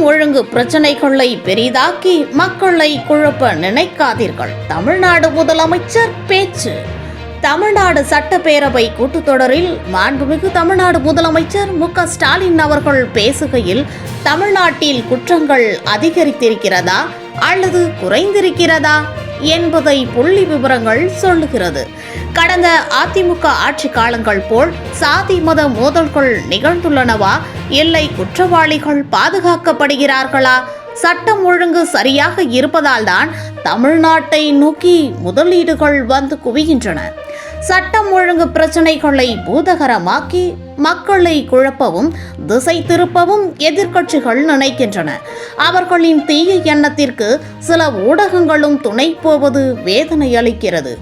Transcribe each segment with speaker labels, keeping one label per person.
Speaker 1: ஒழுங்கு பிரச்சனைகளை பெரிதாக்கி மக்களை குழப்ப நினைக்காதீர்கள். தமிழ்நாடு முதலமைச்சர் பேச்சு. தமிழ்நாடு சட்டப்பேரவை கூட்டத்தொடரில் மாண்புமிகு தமிழ்நாடு முதலமைச்சர் மு ஸ்டாலின் அவர்கள் பேசுகையில் தமிழ்நாட்டில் குற்றங்கள் அதிகரித்திருக்கிறதா அல்லது குறைந்திருக்கிறதா? என்பதை புள்ளி விவரங்கள் சொல்லுகிறது. கடந்த அதிமுக ஆட்சி காலங்கள் போல் சாதி மத மோதல்கள் நிகழ்ந்துள்ளனவா? இல்லை குற்றவாளிகள் பாதுகாக்கப்படுகிறார்களா? சட்டம் ஒழுங்கு சரியாக இருப்பதால் தான் தமிழ்நாட்டை நோக்கி முதலீடுகள் வந்து குவிகின்றன. சட்டம் ஒழுங்கு பிரச்சனைகளை பூதகரமாக்கி மக்களை குழப்பவும் திசை திருப்பவும் எதிர்க்கட்சிகள் நினைக்கின்றன. அவர்களின் தீய எண்ணத்திற்கு சில ஊடகங்களும் துணை போவது வேதனை அளிக்கிறது.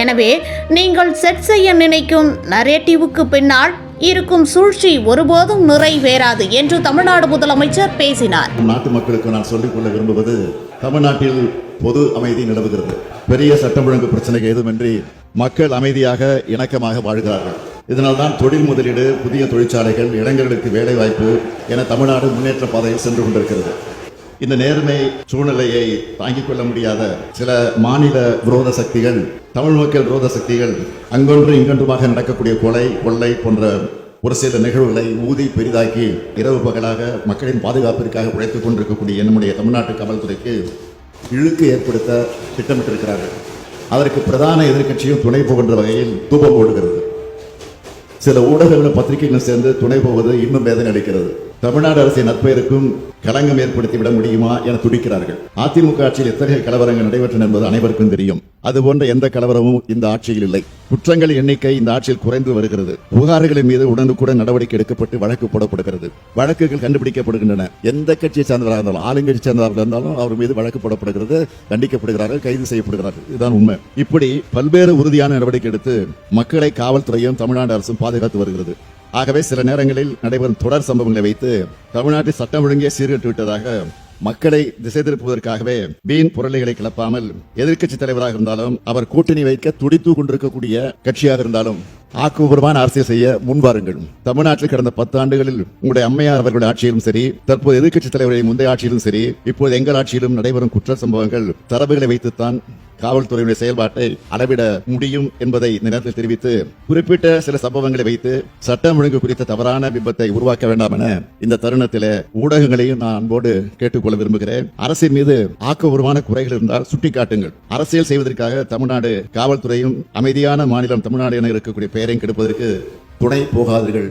Speaker 1: எனவே நீங்கள் செட் செய்ய நினைக்கும் நரேட்டிவுக்கு பின்னால் இருக்கும் சூழ்ச்சி ஒருபோதும் நிறைவேறாது என்று தமிழ்நாடு முதலமைச்சர் பேசினார்.
Speaker 2: நாட்டு மக்களுக்கு நான் சொல்லிக்கொள்ள விரும்புவது தமிழ்நாட்டில் பொது அமைதி நிலவுகிறது. பெரிய சட்டம் ஒழுங்கு பிரச்சனைகள் ஏதுமின்றி மக்கள் அமைதியாக இணக்கமாக வாழ்கிறார்கள். இதனால்தான் தொழில் முதலீடு புதிய தொழிற்சாலைகள் இளைஞர்களுக்கு வேலைவாய்ப்பு என தமிழ்நாடு முன்னேற்ற பாதையில் சென்று கொண்டிருக்கிறது. இந்த நேர்மை சூழ்நிலையை தாங்கிக் கொள்ள முடியாத சில மாநில விரோத சக்திகள் தமிழ் மக்கள் விரோத சக்திகள் அங்கொன்று இங்கொன்றுமாக நடக்கக்கூடிய கொலை கொள்ளை போன்ற ஒரு சில நிகழ்வுகளை ஊதி பெரிதாக்கி இரவு பகலாக மக்களின் பாதுகாப்பிற்காக உழைத்துக் கொண்டிருக்கக்கூடிய நம்முடைய தமிழ்நாட்டு காவல்துறைக்கு இழுக்கு ஏற்படுத்த திட்டமிட்டிருக்கிறார்கள். அதற்கு பிரதான எதிர்க்கட்சியும் துணை போகின்ற வகையில் தூபம் போடுகிறது. சில ஊடகங்களும் பத்திரிகைகளும் சேர்ந்து துணை போவது இன்னும் வேதனை அளிக்கிறது. தமிழ்நாடு அரசின் நற்பெயருக்கும் களங்கம் ஏற்படுத்தி விட முடியுமா என துடிக்கிறார்கள். அதிமுக ஆட்சியில் எத்தகைய கலவரங்கள் நடைபெற்றன என்பது அனைவருக்கும் தெரியும். அதுபோன்ற எந்த கலவரமும் இந்த ஆட்சியில் இல்லை. குற்றங்கள் எண்ணிக்கை இந்த ஆட்சியில் குறைந்து வருகிறது. புகார்களின் மீது உடனுக்குடன் நடவடிக்கை எடுக்கப்பட்டு வழக்கு போடப்படுகிறது. வழக்குகள் கண்டுபிடிக்கப்படுகின்றன. எந்த கட்சியை சார்ந்தவராக இருந்தாலும் ஆளுங்கட்சி சார்ந்தவராக இருந்தாலும் அவர் மீது வழக்கு போடப்படுகிறது தண்டிக்கப்படுகிறார்கள் கைது செய்யப்படுகிறார்கள். இதுதான் உண்மை. இப்படி பல்வேறு உறுதியான நடவடிக்கை எடுத்து மக்களை காவல்துறையும் தமிழ்நாடு அரசும் பாதுகாத்து வருகிறது. ஆகவே சில நேரங்களில் நடைபெறும் தொடர் சம்பவங்களை வைத்து தமிழ்நாட்டில் சட்டம் ஒழுங்கே சீர்கட்டு விட்டதாக மக்களை திசை திருப்புவதற்காகவே வீண் புரளிகளை கிளப்பாமல் எதிர்க்கட்சி தலைவராக இருந்தாலும் அவர் கூட்டணி வைக்க துடித்து கொண்டிருக்கக்கூடிய கட்சியாக இருந்தாலும் ஆக்கப்பூர்வமான அரசியல் செய்ய முன்வாருங்கள். தமிழ்நாட்டில் கடந்த பத்து ஆண்டுகளில் உங்களுடைய அம்மையார் அவர்களுடைய ஆட்சியிலும் சரி தற்போது எதிர்க்கட்சி தலைவருடைய முந்தைய ஆட்சியிலும் சரி இப்போது எங்கள் ஆட்சியிலும் நடைபெறும் குற்ற சம்பவங்கள் தரவுகளை வைத்துத்தான் காவல்துறையுடைய செயல்பாட்டை அளவிட முடியும் என்பதை இந்த நேரத்தில் தெரிவித்து குறிப்பிட்ட சில சம்பவங்களை வைத்து சட்டம் ஒழுங்கு குறித்த தவறான பிம்பத்தை உருவாக்க வேண்டாம் என இந்த தருணத்தில் ஊடகங்களையும் நான் அன்போடு கேட்டுக்கொள்ள விரும்புகிறேன். அரசின் மீது ஆக்கபூர்வமான குறைகள் இருந்தால் சுட்டிக்காட்டுங்கள். அரசியல் செய்வதற்காக தமிழ்நாடு காவல்துறையும் அமைதியான மாநிலம் தமிழ்நாடு என இருக்கக்கூடிய பெயரையும் கெடுப்பதற்கு துணை போகாதீர்கள்.